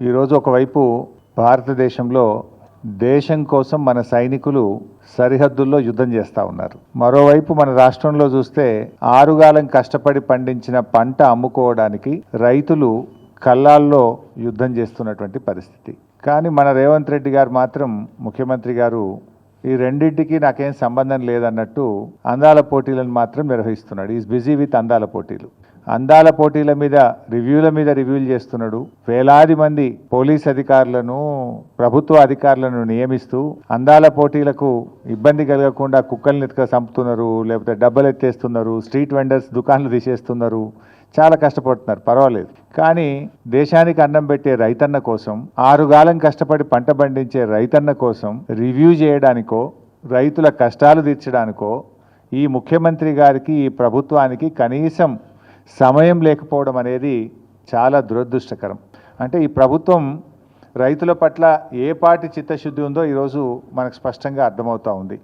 ఈరోజు ఒకవైపు భారతదేశంలో దేశం కోసం మన సైనికులు సరిహద్దుల్లో యుద్ధం చేస్తూ ఉన్నారు. మరోవైపు మన రాష్ట్రంలో చూస్తే ఆరుగాలం కష్టపడి పండించిన పంట అమ్ముకోవడానికి రైతులు కళ్ళాల్లో యుద్ధం చేస్తున్నటువంటి పరిస్థితి. కానీ మన రేవంత్ రెడ్డి గారు మాత్రం ముఖ్యమంత్రి గారు ఈ రెండింటికి నాకేం సంబంధం లేదన్నట్టు అందాల పోటీలను మాత్రం నిర్వహిస్తున్నాడు. ఈజ్ బిజీ విత్ అందాల పోటీలు. అందాల పోటీల మీద రివ్యూల మీద రివ్యూలు చేస్తున్నాడు. వేలాది మంది పోలీస్ అధికారులను ప్రభుత్వ అధికారులను నియమిస్తూ అందాల పోటీలకు ఇబ్బంది కలగకుండా కుక్కల్ని ఎత్తుక చంపుతున్నారు లేకపోతే డబ్బలు ఎత్తేస్తున్నారు స్ట్రీట్ వెండర్స్ దుకాన్లు తీసేస్తున్నారు చాలా కష్టపడుతున్నారు పర్వాలేదు. కానీ దేశానికి అన్నం పెట్టే రైతన్న కోసం ఆరుగాలం కష్టపడి పంట పండించే రైతన్న కోసం రివ్యూ చేయడానికో రైతుల కష్టాలు తీర్చడానికో ఈ ముఖ్యమంత్రి గారికి ఈ ప్రభుత్వానికి కనీసం సమయం లేకపోవడం అనేది చాలా దురదృష్టకరం. అంటే ఈ ప్రభుత్వం రైతుల పట్ల ఏ పాటి చిత్తశుద్ధి ఉందో ఈరోజు మనకు స్పష్టంగా అర్థమవుతూ ఉంది.